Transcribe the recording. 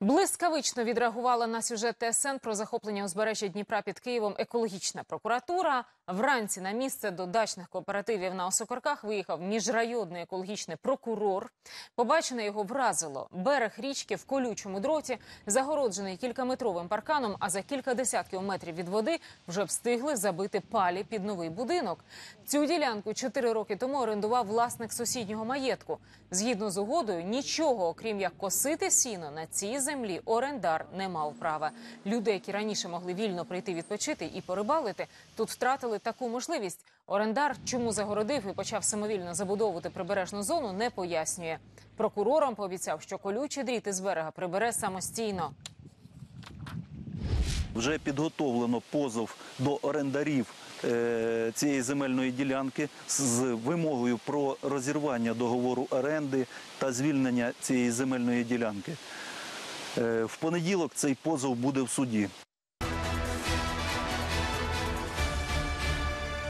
Блискавично відреагувала на сюжет ТСН про захоплення узбережжя Дніпра під Києвом екологічна прокуратура. Вранці на місце до дачних кооперативів на Осокорках виїхав міжрайонний екологічний прокурор. Побачене його вразило. Берег річки в колючому дроті, загороджений кількаметровим парканом, а за кілька десятків метрів від води вже встигли забити палі під новий будинок. Цю ділянку чотири роки тому орендував власник сусіднього маєтку. Згідно з угодою, нічого, окрім як косити сіно, на цій землі орендар не мав права. Люди, які раніше могли вільно прийти відпочити і порибалити, тут втратили таку можливість. Орендар, чому загородив і почав самовільно забудовувати прибережну зону, не пояснює. Прокурорам пообіцяв, що колючі дріти з берега прибере самостійно. Вже підготовлено позов до орендарів е, цієї земельної ділянки з вимогою про розірвання договору оренди та звільнення цієї земельної ділянки. Е, В понеділок цей позов буде в суді.